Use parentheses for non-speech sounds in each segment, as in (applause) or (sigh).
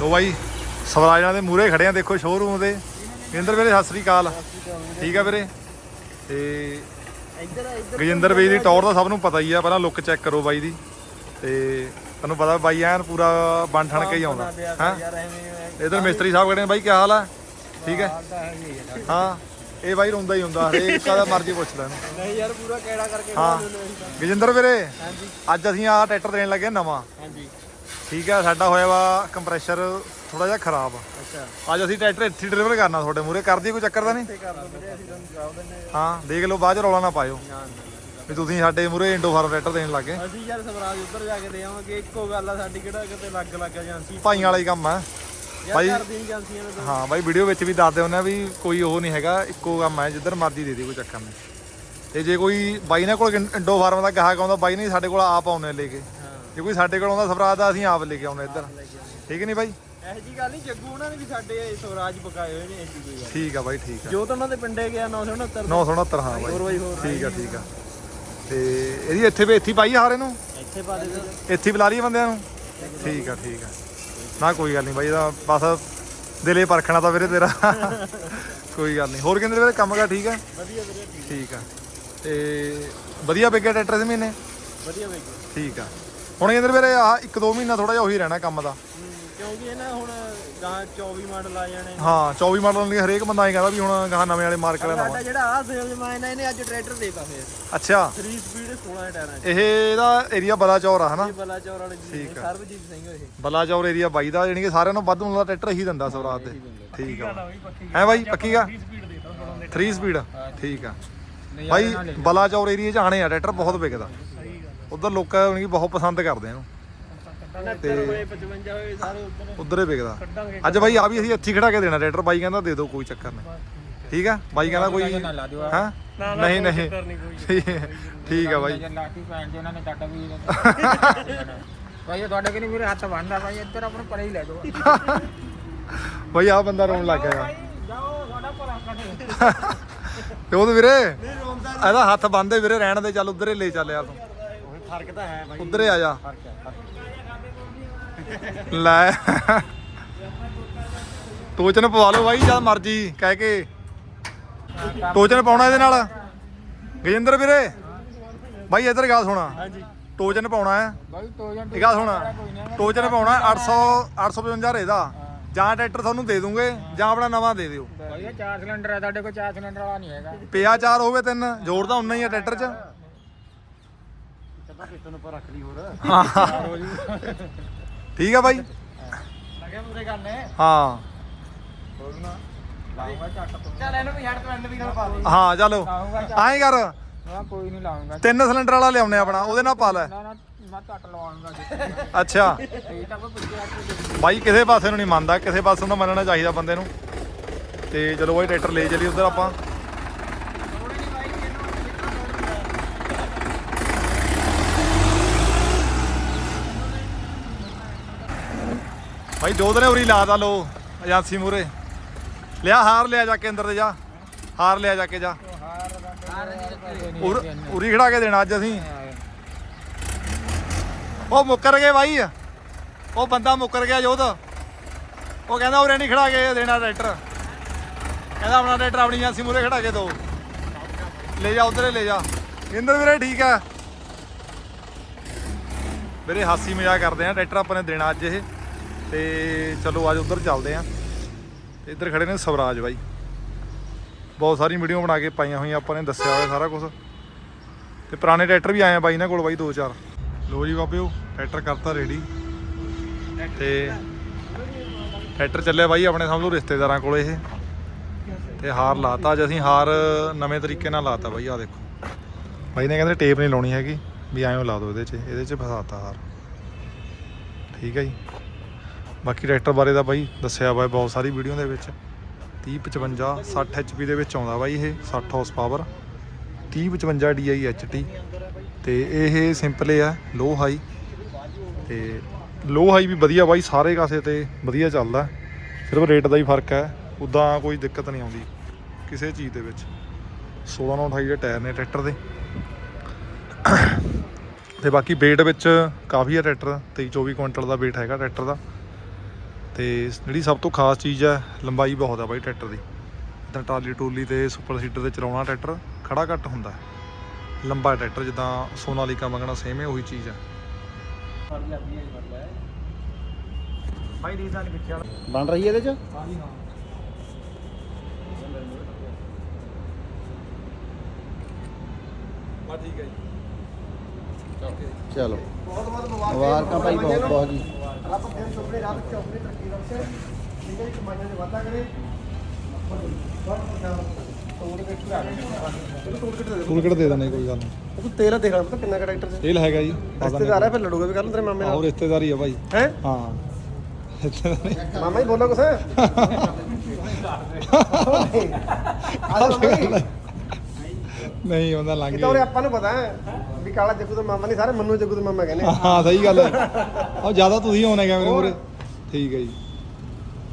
ਲੋ ਬਾਈ ਸਵਰਾਜਾਂ ਦੇ ਮੂਹਰੇ ਖੜੇ ਆ ਦੇਖੋ ਸ਼ੋਰੂਮ ਦੇ। ਗਜਿੰਦਰ ਵੀਰੇ ਸਤਿ ਸ੍ਰੀ ਅਕਾਲ। ਠੀਕ ਆ ਵੀਰੇ? ਤੇ ਗਜਿੰਦਰ ਬਾਈ ਦੀ ਟੌਰ ਦਾ ਸਭ ਨੂੰ ਪਤਾ ਹੀ ਆ ਪਹਿਲਾਂ ਲੁੱਕ ਚੈੱਕ ਕਰੋ ਬਾਈ ਦੀ। ਤੇ ਤੁਹਾਨੂੰ ਪਤਾ ਬਾਈ ਐਨ ਪੂਰਾ ਬਣ ਠਣ ਕੇ ਹੀ ਆਉਂਦਾ। ਹਾਂ? ਇਧਰ ਮਿਸਤਰੀ ਸਾਹਿਬ ਨੇ ਬਾਈ ਕੀ ਹਾਲ ਆ? ਠੀਕ ਹੈ ਹੈ ਇਹ ਬਾਈ ਰੋਂਦਾ ਹੀ ਹੁੰਦਾ ਹਰੇਕ ਦਾ ਮਰਜ਼ੀ ਪੁੱਛ ਲੈਣ। ਨਹੀਂ ਯਾਰ ਪੂਰਾ ਕਿਹੜਾ ਕਰਕੇ ਹਾਂ। ਗਜਿੰਦਰ ਵੀਰੇ ਹਾਂਜੀ। ਅੱਜ ਅਸੀਂ ਆਹ ਟਰੈਕਟਰ ਦੇਣ ਲੱਗੇ ਨਵਾਂ। ਹਾਂਜੀ। ਠੀਕ ਹੈ ਸਾਡਾ ਹੋਇਆ ਵਾ ਕੰਪਰੈਸ਼ਰ ਥੋੜਾ ਜਿਹਾ ਖਰਾਬ। ਅੱਛਾ। ਅੱਜ ਅਸੀਂ ਟਰੈਕਟਰ ਇੱਥੇ ਡਿਲੀਵਰ ਕਰਨਾ ਤੁਹਾਡੇ ਮੂਰੇ ਕਰਦੀ ਕੋਈ ਚੱਕਰ ਤਾਂ ਨਹੀਂ? ਕਰ ਦਿੰਦੇ ਹਾਂ ਦੇਖ ਲਓ ਬਾਅਦ ਚ ਰੌਲਾ ਨਾ ਪਾਇਓ। ਵੀ ਤੁਸੀਂ ਸਾਡੇ ਮੂਰੇ ਇੰਡੋ ਫਾਰਮ ਟਰੈਕਟਰ ਦੇਣ ਲੱਗੇ ਅਸੀਂ ਯਾਰ ਸਵਰਾਜ ਉੱਧਰ ਜਾ ਕੇ ਦੇ ਆਵਾਂਗੇ ਇੱਕੋ ਗੱਲ ਆ ਸਾਡੀ ਕਿਹੜਾ ਕਿਤੇ ਲੱਗ ਲੱਗ ਏਜੰਸੀ। ਭਾਈਆਂ ਵਾਲਾ ਹੀ ਕੰਮ ਯਾਰ ਭਾਈ- ਨੀ ਨੇ ਹਾਂ ਬਾਈ ਵੀਡੀਓ ਵਿੱਚ ਵੀ ਦੱਸਦੇ ਹੁੰਦੇ ਆ ਵੀ ਕੋਈ ਉਹ ਨਹੀਂ ਹੈਗਾ ਇੱਕੋ ਕੰਮ ਹੈ ਜਿੱਧਰ ਮਰਜ਼ੀ ਦੇ ਦੇ ਕੋਈ ਚੱਕਰ ਨਹੀਂ। ਤੇ ਜੇ ਕੋਈ ਬਾਈ ਨੇ ਕੋਲ ਇੰਡੋ ਫਾਰਮ ਦਾ ਗਾਹਕ ਆਉਂਦਾ ਬਾਈ ਨਹੀਂ ਸਾਡੇ ਕੋਲ ਆਪ ਆਉਣੇ ਲੈ ਕੇ। ਕੋਈ ਸਾਡੇ ਕੋਲ ਆਉਂਦਾ ਸਵਰਾਜ ਦਾ ਅਸੀਂ ਆਪ ਲੈ ਕੇ ਆਉਣੇ ਇੱਧਰ। ਠੀਕ ਨਹੀਂ ਬਾਈ? ਇਹੋ ਜੀ ਗੱਲ ਨਹੀਂ ਜੱਗੂ ਉਹਨਾਂ ਨੇ ਵੀ ਸਾਡੇ ਸਵਰਾਜ ਪਕਾਏ ਹੋਏ ਨੇ ਐਡੀ ਕੋਈ ਗੱਲ। ਠੀਕ ਆ ਬਾਈ ਠੀਕ ਆ। ਜੋ ਤਾਂ ਉਹਨਾਂ ਦੇ ਪਿੰਡੇ ਗਿਆ 969 969 ਹਾਂ ਹੋਰ ਬਾਈ ਹੋਰ। ਠੀਕ ਆ ਠੀਕ ਆ। ਤੇ ਇਹਦੀ ਇੱਥੇ ਵੀ ਇੱਥੇ ਪਾਈ ਹਾਰੇ ਨੂੰ? ਇੱਥੇ ਪਾ ਦੇ ਇੱਥੇ ਬੁਲਾ ਲਈਏ ਬੰਦਿਆਂ ਨੂੰ? ਠੀਕ ਆ ਠੀਕ ਆ। ਨਾ ਕੋਈ ਗੱਲ ਨਹੀਂ ਬਾਈ ਇਹਦਾ ਬਸ ਦਿਲੇ ਪਰਖਣਾ ਤਾਂ ਵੀਰੇ ਤੇਰਾ। ਕੋਈ ਗੱਲ ਨਹੀਂ। ਹੋਰ ਕਹਿੰਦੇ ਵੀਰੇ ਕੰਮ ਕਾ ਠੀਕ ਆ? ਵਧੀਆ ਵੀਰੇ ਠੀਕ ਆ। ਤੇ ਵਧੀਆ ਵਿਕਿਆ ਟਰੈਕਟਰ ਇਸ ਮਹੀਨੇ? ਵਧੀਆ ਵੇਖ ਠੀਕ ਆ। ਹੁਣ ਕਹਿੰਦੇ ਵੀਰੇ ਆਹ ਇੱਕ ਦੋ ਮਹੀਨਾ ਥੋੜਾ ਜਿਹਾ ਉਹੀ ਰਹਿਣਾ ਕੰਮ ਦਾ। ਕਿਉਂਕਿ ਇਹ ਨਾ ਹੁਣ ਗਾਂ 24 ਮਾਡਲ ਆ ਜਾਣੇ। ਹਾਂ 24 ਮਾਡਲ ਲਈ ਹਰੇਕ ਬੰਦਾ ਐਂ ਕਹਿੰਦਾ ਵੀ ਹੁਣ ਗਾਹ ਨਵੇਂ ਵਾਲੇ ਮਾਰਕ ਲੈਣਾ ਸਾਡਾ ਜਿਹੜਾ ਆ ਸੇਲ ਜਮਾਇਨਾ ਇਹਨੇ ਅੱਜ ਟਰੈਕਟਰ ਦੇਤਾ ਫੇਰ। ਅੱਛਾ। 3 ਸਪੀਡ 16 ਟਾਇਰਾਂ ਚ। ਇਹ ਇਹਦਾ ਏਰੀਆ ਬਲਾ ਚੌਰ ਆ ਹਨਾ? ਇਹ ਬਲਾਚੌਰ ਵਾਲੇ ਜੀ ਨੇ, ਸਰਬਜੀਤ ਸਿੰਘ ਇਹ। ਬਲਾ ਚੌਰ ਏਰੀਆ ਬਾਈ ਦਾ ਜਾਣੀ ਕਿ ਸਾਰਿਆਂ ਨੂੰ ਵੱਧ ਹੁੰਦਾ ਟਰੈਕਟਰ ਹੀ ਦਿੰਦਾ ਸਵਰਾਜ ਦੇ ਠੀਕ ਆ। ਹੈ ਬਾਈ ਪੱਕੀ ਗਾ 3 ਸਪੀਡ ਠੀਕ ਆ। ਬਾਈ ਬਲਾ ਚੌਰ ਏਰੀਆ ਚ ਆਣੇ ਆ ਟਰੈਕਟਰ ਬਹੁਤ ਵਿਕਦਾ। ਉਧਰ ਲੋਕ ਕਿ ਬਹੁਤ ਪਸੰਦ ਕਰਦੇ ਆ ਇਹਨੂੰ। 69 ਹੋਏ 55 ਹੋਏ ਸਾਰੇ ਉੱਧਰ ਉਧਰ ਹੀ ਵਿਕਦਾ। ਅੱਜ ਬਾਈ ਆ ਵੀ ਅਸੀਂ ਇੱਥੇ ਖੜਾ ਕੇ ਦੇਣਾ ਟਰੈਕਟਰ ਬਾਈ ਕਹਿੰਦਾ ਦੇ ਦਿਓ ਕੋਈ ਚੱਕਰ ਨਹੀਂ। ਠੀਕ ਆ? ਬਾਈ ਕਹਿੰਦਾ ਕੋਈ ਹਾਂ? ਨਹੀਂ ਨਹੀਂ। ਠੀਕ ਆ ਬਾਈ। ਨੇ ਭਾਈ (laughs) ਇਹ ਤੁਹਾਡੇ ਕਿ ਨਹੀਂ ਮੇਰੇ ਹੱਥ ਬੰਨਦਾ ਭਾਈ ਇੱਧਰ ਆਪਣੇ ਪਰੇ ਹੀ ਲੈ ਜਾਓ। ਬਾਈ ਆ ਬੰਦਾ ਰੋਣ ਲੱਗ ਗਿਆ। ਜਾਓ ਤੁਹਾਡਾ ਭਰਾ ਕੱਢ ਤੇ ਉਹ ਤੇ ਵੀਰੇ ਇਹਦਾ ਹੱਥ ਬੰਦੇ ਵੀਰੇ ਰਹਿਣ ਦੇ ਚੱਲ ਉਧਰ ਹੀ ਲੈ ਚੱਲ ਯਾਰ ਤੂੰ। ਫ਼ਰਕ ਤਾਂ ਹੈ ਬਾਈ। ਉਧਰ ਹੀ ਆ ਜਾ। ਫ਼ਰਕ ਹੈ ਫ਼ਰਕ ਲੈ। ਟੋਚਨ ਪਵਾ ਲਓ ਬਾਈ ਜਦ ਮਰਜ਼ੀ ਕਹਿ ਕੇ। ਟੋਚਨ ਪਾਉਣਾ ਇਹਦੇ ਨਾਲ। ਗਜਿੰਦਰ ਵੀਰੇ। ਬਾਈ ਇੱਧਰ ਗੱਲ ਸੁਣਾ। ਹਾਂਜੀ। ਟੋਚਨ ਪਾਉਣਾ ਹੈ। ਇਹ ਗੱਲ ਸੁਣਾ। ਟੋਚਨ ਪਾਉਣਾ 800 855 ਇਹਦਾ ਜਾਂ ਟਰੈਕਟਰ ਤੁਹਾਨੂੰ ਦੇ ਦੂੰਗੇ ਜਾਂ ਆਪਣਾ ਨਵਾਂ ਦੇ ਦਿਓ। ਭਾਈ ਇਹ ਚਾਰ ਸਿਲੰਡਰ ਹੈ ਤੁਹਾਡੇ ਕੋਲ ਚਾਰ ਸਿਲੰਡਰ ਵਾਲਾ ਨਹੀਂ ਹੈਗਾ। ਪਿਆ ਚਾਰ ਹੋਵੇ ਤਿੰਨ ਜੋੜ ਤਾਂ ਉਨਾ ਹੀ ਆ ਟਰੈਕਟਰ 'ਚ। ਚੱਪਾ ਪਿੱਤਨ ਉੱਪਰ ਰੱਖ ਲਈ ਹੋਰ। ਠੀਕ ਆ ਬਾਈ। ਲੱਗਿਆ ਪੂਰੇ ਕਰਨੇ। ਹਾਂ। ਲਾਉਂਗਾ ਝੱਟ ਤੋਂ। ਚੱਲ ਇਹਨੂੰ ਵੀ ਹੱਟ ਤੋਂ ਐਂਡ ਵੀ ਨਾਲ ਪਾ ਦੇ। ਹਾਂ ਚਲੋ। ਐਂ ਕਰ। ਨਾ ਕੋਈ ਨਹੀਂ ਲਾਉਂਗਾ ਤਿੰਨ ਸਿਲੰਡਰ ਵਾਲਾ ਲਿਆਉਣੇ ਆਪਣਾ ਉਹਦੇ ਨਾਲ ਪਾ ਲੈ। ਨਾ ਨਾ ਮੈਂ ਝੱਟ ਲਵਾਉਂਗਾ ਅੱਛਾ। ਇਹ ਤਾਂ ਕੋਈ ਪੁੱਛਿਆ ਕਿ ਬਾਈ ਕਿਸੇ ਪਾਸੇ ਨੂੰ ਨਹੀਂ ਮੰਨਦਾ ਕਿਸੇ ਪਾਸੇ ਨੂੰ ਤਾਂ ਮੰਨਣਾ ਚਾਹੀਦਾ ਬੰਦੇ ਨੂੰ। ਤੇ ਚਲੋ ਬਾਈ ਟਰੈਕਟਰ ਲੈ ਚਲੀ ਉਧਰ ਆਪਾਂ। ਬਾਈ ਦੋ ਦਿਨੇ ਉਰੀ ਲਾ ਦਾ ਲੋ ਏਜੰਸੀ ਮੂਰੇ ਲਿਆ, ਹਾਰ ਲਿਆ ਜਾ ਕੇ ਅੰਦਰ ਤੇ ਜਾ। ਹਾਰ ਲਿਆ ਜਾ ਕੇ ਜਾ। ਉਰ- ਉਰੀ ਖੜਾ ਕੇ ਦੇਣਾ ਅੱਜ ਅਸੀਂ। ਉਹ ਮੁੱਕਰ ਗਏ ਬਾਈ। ਉਹ ਬੰਦਾ ਮੁੱਕਰ ਗਿਆ ਜੋਧ ਉਹ ਕਹਿੰਦਾ ਉਰੇ ਨਹੀਂ ਖੜਾ ਕੇ ਦੇਣਾ ਟਰੈਕਟਰ। ਕਹਿੰਦਾ ਆਪਣਾ ਟਰੈਕਟਰ ਆਪਣੀ ਏਜੰਸੀ ਮੂਰੇ ਖੜਾ ਕੇ ਦੋ। ਲੈ ਜਾ, ਉਧਰੇ ਲੈ ਜਾ। ਇੰਦਰ ਵੀਰੇ, ਠੀਕ ਆ ਵੀਰੇ ਹਾਸੀ ਮਜ਼ਾਕ ਕਰਦੇ ਆ, ਟਰੈਕਟਰ ਆਪਾਂ ਨੇ ਦੇਣਾ ਅੱਜ ਇਹ। ਤੇ ਚਲੋ ਅੱਜ ਉਧਰ ਚੱਲਦੇ ਆ। ਤੇ ਇੱਧਰ ਖੜੇ ਨੇ ਸਵਰਾਜ ਬਾਈ। ਬਹੁਤ ਸਾਰੀ ਵੀਡੀਓ ਬਣਾ ਕੇ ਪਾਈਆਂ ਹੋਈਆਂ, ਆਪਾਂ ਨੇ ਦੱਸਿਆ ਹੋਇਆ ਸਾਰਾ ਕੁਝ ਤੇ ਪੁਰਾਣੇ ਟਰੈਕਟਰ ਵੀ ਆਏ ਆ ਬਾਈ ਇਹਨਾਂ ਕੋਲ ਬਾਈ, ਦੋ ਚਾਰ। ਲੋ ਜੀ ਬਾਬਿਓ, ਟਰੈਕਟਰ ਕਰਤਾ ਰੈਡੀ। ਤੇ ਟਰੈਕਟਰ ਚੱਲਿਆ ਬਾਈ ਆਪਣੇ ਸਮਝ ਲਓ ਰਿਸ਼ਤੇਦਾਰਾਂ ਕੋਲ ਇਹ। ਤੇ ਹਾਰ ਲਾਤਾ, ਅੱਜ ਅਸੀਂ ਹਾਰ ਨਵੇਂ ਤਰੀਕੇ ਨਾਲ ਲਾਤਾ ਬਾਈ ਆ ਦੇਖੋ। ਬਾਈ ਨੇ ਕਹਿੰਦੇ ਟੇਪ ਨਹੀਂ ਲਾਉਣੀ ਹੈਗੀ, ਵੀ ਐਂ ਲਾ ਦਿਓ ਇਹਦੇ 'ਚ ਇਹਦੇ 'ਚ ਫਸਾਤਾ ਹਾਰ। ਠੀਕ ਹੈ ਜੀ। ਬਾਕੀ ਟਰੈਕਟਰ ਬਾਰੇ ਤਾਂ ਬਾਈ ਦੱਸਿਆ ਬਾਈ ਬਹੁਤ ਸਾਰੀ ਵੀਡੀਓ ਦੇ ਵਿੱਚ। 30 55 60 HP ਦੇ ਵਿੱਚ ਆਉਂਦਾ ਬਾਈ ਇਹ 60 ਹਾਰਸ ਪਾਵਰ 30 55 DI HT ਤੇ ਇਹ ਸਿੰਪਲ ਆ ਲੋ ਹਾਈ ਤੇ ਲੋ ਹਾਈ ਵੀ ਵਧੀਆ ਬਾਈ ਸਾਰੇ ਕਾਸੇ ਤੇ ਵਧੀਆ ਚੱਲਦਾ। ਸਿਰਫ ਰੇਟ ਦਾ ਹੀ ਫ਼ਰਕ ਹੈ, ਉਦਾਂ ਕੋਈ ਦਿੱਕਤ ਨਹੀਂ ਆਉਂਦੀ ਕਿਸੇ ਚੀਜ਼ ਦੇ ਵਿੱਚ। 16 ਨਾਲ 28 ਦੇ ਟਾਇਰ ਨੇ ਟਰੈਕਟਰ ਦੇ। ਤੇ ਬਾਕੀ weight ਵਿੱਚ ਕਾਫੀ ਹੈ ਟਰੈਕਟਰ 23 24 ਕੁਇੰਟਲ ਦਾ weight ਹੈਗਾ ਟਰੈਕਟਰ ਦਾ। ਤੇ ਜਿਹੜੀ ਸਭ ਤੋਂ ਖਾਸ ਚੀਜ਼ ਹੈ ਲੰਬਾਈ ਬਹੁਤ ਆ ਬਾਈ ਟਰੈਕਟਰ ਦੀ। ਜਿੱਦਾਂ ਟਰਾਲੀ ਟੂਲੀ ਤੇ ਸੁਪਰ ਸੀਟਰ ਤੇ ਚਲਾਉਣਾ ਟਰੈਕਟਰ ਖੜਾ ਘੱਟ ਹੁੰਦਾ ਹੈ। ਲੰਬਾ ਟਰੈਕਟਰ ਜਿੱਦਾਂ ਸੋਨਾਲੀਕਾ ਮੰਗਣਾ ਸੇਮ ਹੈ ਉਹੀ ਚੀਜ਼ ਹੈ। ਬਾਈ ਰੀਜ਼ਨ ਨਹੀਂ ਪਿੱਛੇ ਬਣ ਰਹੀ ਇਹਦੇ ਚ? ਹਾਂਜੀ ਹਾਂ। ਬਾ ਠੀਕ ਹੈ ਜੀ। ਚਲੋ। ਬਹੁਤ ਬਹੁਤ ਮੁਬਾਰਕਾਂ ਭਾਈ ਬਹੁਤ ਬਹੁਤ ਜੀ। ਰੱਬ ਤਰੱਕੀ ਬਖਸ਼ੇ ਜਿੰਨੇ ਕਮਾਈਆਂ ਦੇ ਵਾਧਾ ਕਰੇ। ਤੋੜ ਕੇ ਖਿਲਾ ਚਲੋ ਤੋੜ ਕੇ ਦੇ ਦੇ। ਟੂਲ ਕਿਟ ਦੇ ਦੇਣੇ ਕੋਈ ਗੱਲ ਨਹੀਂ। ਉਹ ਤੂੰ ਤੇਲ ਦੇਖ ਲੈ ਪਤਾ ਕਿੰਨਾ ਟਰੈਕਟਰ ਚ ਤੇਲ ਹੈਗਾ ਜੀ ਰਿਸ਼ਤੇਦਾਰ ਹੈ ਫਿਰ ਲੜੂਗਾ ਵੀ ਕੱਲ ਤੇਰੇ ਮਾਮੇ ਆਹੋ ਨਾਲ ਰਿਸ਼ਤੇਦਾਰੀ ਆ ਭਾਈ ਹੈ? ਹਾਂ। ਰਿਸ਼ਤੇਦਾਰੀ ਮਾਮਾ ਹੀ ਬੋਲੋ ਕੁਛ। ਨਹੀਂ। ਉਹਦਾ ਲੰਘ ਇਹ ਤਾਂ ਉਰੇ ਗਿਆ। ਆਪਾਂ ਨੂੰ ਪਤਾ ਹੈ। ਵੀ ਕਾਲਾ ਜੱਗੂ ਦਾ ਮਾਮਾ ਨਹੀਂ ਸਾਰੇ ਮੰਨੂ ਜੱਗੂ ਦਾ ਮਾਮਾ ਕਹਿੰਦੇ। ਹਾਂ ਸਹੀ ਗੱਲ ਹੈ। (laughs) ਉਹ ਜ਼ਿਆਦਾ ਤੁਸੀਂ ਹੋਣੇ ਕੈਮਰੇ ਮੂਰੇ ਠੀਕ ਹੈ ਜੀ।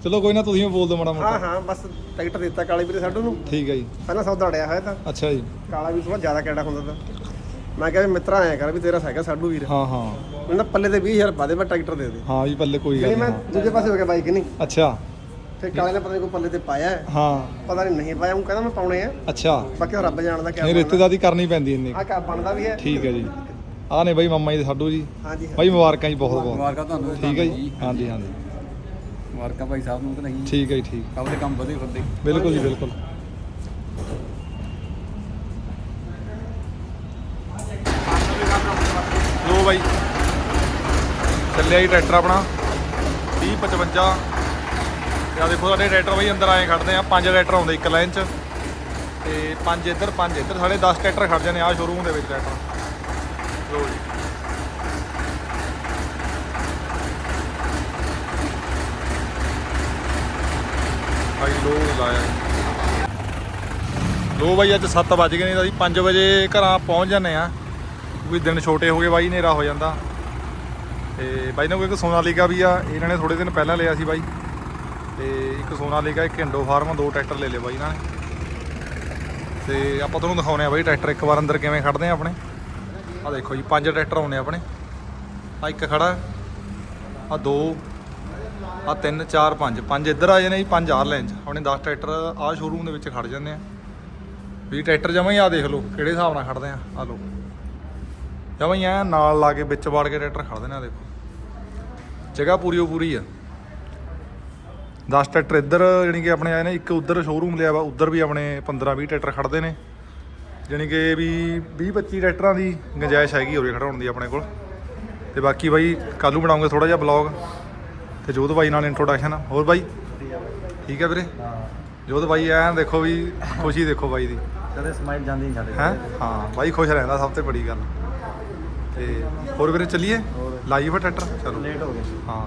ਚਲੋ ਕੋਈ ਨਾ ਤੁਸੀਂ ਵੀ ਬੋਲ ਦਿਓ ਮਾੜਾ ਹਾਂ ਮੋਟਾ। ਹਾਂ ਬਸ ਟਿਕਟ ਦਿੱਤਾ ਕਾਲੇ ਵੀਰੇ ਸਾਡੂ ਨੂੰ। ਠੀਕ ਹੈ ਜੀ। ਪਹਿਲਾਂ ਸੌਦਾ ਅੜਿਆ ਹੋਇਆ ਤਾਂ। ਅੱਛਾ ਜੀ। ਕਾਲਾ ਵੀ ਥੋੜਾ ਜ਼ਿਆਦਾ ਕਿਹੜਾ ਹੁੰਦਾ ਤਾਂ। ਮੈਂ ਕਿਹਾ ਵੀ ਮਿੱਤਰਾ ਆਇਆ ਕਰ ਵੀ ਤੇਰਾ ਹੈਗਾ ਸਾਡੂ ਵੀਰ। ਹਾਂ ਹਾਂ। ਉਹਨਾਂ ਪੱਲੇ ਤੇ 20000 ਪਾ ਦੇ ਮੈਂ ਟਰੈਕਟਰ ਦੇ ਦੇ। ਹਾਂ ਜੀ ਪੱਲੇ ਕੋਈ ਗੱਲ ਨਹੀਂ। ਮੈਂ ਨਹੀਂ। ਦੂਜੇ ਪਾਸੇ ਹੋ ਗਿਆ ਬਾਈਕ ਨਹੀਂ। ਅੱਛਾ। ਫਿਰ ਕਾਲੇ ਨੇ ਪਤਾ ਨਹੀਂ ਕੋਈ ਪੱਲੇ ਤੇ ਪਾਇਆ ਹੈ, ਹਾਂ। ਪਤਾ ਨਹੀਂ ਨਹੀਂ ਪਾਇਆ ਉਹ ਕਹਿੰਦਾ ਮੈਂ ਪਾਉਣੇ ਆ। ਅੱਛਾ। ਬਾਕੀ ਉਹ ਰੱਬ ਜਾਣਦਾ ਨਹੀਂ ਕਿਆ ਰਿਸ਼ਤੇਦਾਰੀ ਕਰਨੀ ਪੈਂਦੀ ਇੰਨੀ। ਆ ਕਾ ਬਣਦਾ ਵੀ ਹੈ। ਠੀਕ ਹੈ ਜੀ। ਆਹ ਨੇ ਬਾਈ ਮੰਮਾ ਜੀ ਦੇ ਸਾਡੂ ਜੀ। ਹਾਂਜੀ ਬਾਈ ਮੁਬਾਰਕਾਂ ਜੀ ਬਹੁਤ ਬਹੁਤ। ਮੁਬਾਰਕਾਂ ਤੁਹਾਨੂੰ ਠੀਕ ਹੈ ਜੀ। ਹਾਂਜੀ ਹਾਂਜੀ। ਮੁਬਾਰਕਾਂ ਭਾਈ ਸਾਹਿਬ ਨੂੰ ਤਾਂ ਨਹੀਂ। ਠੀਕ ਹੈ ਜੀ ਠੀਕ। ਕੰਮ ਦੇ ਕੰਮ ਵਧੇ ਫਿਰਦੇ। ਬਿਲਕੁਲ ਜੀ ਬਿਲਕੁਲ। ਲੋ ਬਾਈ। ਚੱਲਿਆ ਜੀ ਟਰੈਕਟਰ ਆਪਣਾ। 3055 ਤੇ ਆ ਦੇਖੋ ਸਾਡੇ ਟਰੈਕਟਰ ਬਾਈ ਅੰਦਰ ਆਏ ਖੜਦੇ ਆ, ਪੰਜ ਟਰੈਕਟਰ ਆਉਂਦੇ ਇੱਕ ਲਾਈਨ 'ਚ। ਤੇ ਪੰਜ ਇੱਧਰ ਪੰਜ ਇੱਧਰ, ਸਾਡੇ 10 ਟਰੈਕਟਰ ਖੜ ਜਾਂਦੇ ਆ ਸ਼ੋਰੂਮ ਦੇ ਵਿੱਚ ਟਰੈਕਟਰ ਲੋ ਜੀ। ਭਾਈ ਲੋ ਲਾਇਆ। ਜੀ। ਲੋ ਬਾਈ, ਅੱਜ 7 ਵੱਜ ਗਏ ਨੇ ਤਾਂ ਅਸੀਂ 5 ਵਜੇ ਘਰਾਂ ਪਹੁੰਚ ਜਾਂਦੇ ਆ। ਕਿਉਂਕਿ ਦਿਨ ਛੋਟੇ ਹੋ ਗਏ ਬਾਈ, ਹਨੇਰਾ ਹੋ ਜਾਂਦਾ। ਤੇ ਬਾਈ ਨੇ ਕੋਈ ਇੱਕ ਸੋਨਾਲੀਕਾ ਵੀ ਆ, ਇਹਨਾਂ ਨੇ ਥੋੜੇ ਦਿਨ ਪਹਿਲਾਂ ਲਿਆ ਸੀ ਬਾਈ। ਤੇ ਇੱਕ ਸੋਨਾ ਸੋਨਾਲੀਕਾ ਇੱਕ ਇੰਡੋ ਫਾਰਮ, ਦੋ ਟਰੈਕਟਰ ਲੈ ਲਏ ਬਾਈ ਇਹਨਾਂ ਨੇ। ਤੇ ਆਪਾਂ ਤੁਹਾਨੂੰ ਦਿਖਾਉਣੇ ਆ ਬਾਈ ਟਰੈਕਟਰ ਇੱਕ ਵਾਰ ਅੰਦਰ ਕਿਵੇਂ ਖੜਦੇ ਆ ਆਪਣੇ। ਆ ਦੇਖੋ ਜੀ, ਪੰਜ ਟਰੈਕਟਰ ਆਉਣੇ ਆਪਣੇ। ਆ ਇੱਕ ਖੜਾ ਆ ਦੋ ਆ ਤਿੰਨ, ਚਾਰ, ਪੰਜ। ਪੰਜ ਇੱਧਰ ਆ ਜਾਣੇ ਜੀ, ਪੰਜ ਆਰ ਲਾਈਨ ਚ। ਆਪਣੇ 10 ਟਰੈਕਟਰ ਆ ਸ਼ੋਰੂਮ ਦੇ ਵਿੱਚ ਖੜ ਜਾਂਦੇ ਆ। ਵੀ ਟਰੈਕਟਰ ਜਮਾਂ ਹੀ ਆ ਦੇਖ ਲਓ, ਕਿਹੜੇ ਹਿਸਾਬ ਨਾਲ ਖੜਦੇ ਆ ਆ ਲਓ। ਜਮਾਂ ਹੀ ਆ ਨਾਲ ਲਾ ਕੇ ਵਿੱਚ ਵਾੜ ਕੇ ਟਰੈਕਟਰ ਖੜਦੇ ਨੇ ਆ, ਦੇਖੋ। ਜਗ੍ਹਾ ਪੂਰੀ ਉਹ ਪੂਰੀ ਆ। 10 ਟਰੈਕਟਰ ਇੱਧਰ ਜਾਣੀ ਕਿ ਆਪਣੇ ਆਏ ਨੇ ਇੱਕ ਉੱਧਰ ਸ਼ੋਰੂਮ ਲਿਆ ਵਾ ਉੱਧਰ ਵੀ ਆਪਣੇ 15 20 ਟਰੈਕਟਰ ਖੜਦੇ ਨੇ। ਜਾਣੀ ਕਿ ਵੀ 20 25 ਟਰੈਕਟਰਾਂ ਦੀ ਗੁੰਜਾਇਸ਼ ਹੈਗੀ ਹੋਰੇ ਖੜਾਉਣ ਦੀ ਆਪਣੇ ਕੋਲ। ਤੇ ਬਾਕੀ ਬਾਈ ਕੱਲ੍ਹ ਨੂੰ ਬਣਾਉਂਗੇ ਥੋੜਾ ਜਿਹਾ ਬਲੌਗ ਤੇ ਜੋਧ ਬਾਈ ਨਾਲ ਇੰਟਰੋਡਕਸ਼ਨ ਹੋਰ ਬਾਈ? ਠੀਕ ਹੈ ਵੀਰੇ? ਜੋਧ ਬਾਈ ਐਂ ਦੇਖੋ ਵੀ ਖੁਸ਼ੀ ਦੇਖੋ ਬਾਈ ਦੀ। ਕਦੇ ਸਮਾਈਲ ਜਾਂਦੀ ਨਹੀਂ ਸਾਡੇ ਹੈ? ਹਾਂ ਬਾਈ ਖੁਸ਼ ਰਹਿੰਦਾ ਸਭ ਤੋਂ ਬੜੀ ਗੱਲ। ਤੇ ਹੋਰ ਵੀਰੇ ਚੱਲੀਏ? Live tractor? ਚਲੋ। ਲੇਟ ਹੋ ਗਏ। ਹਾਂ।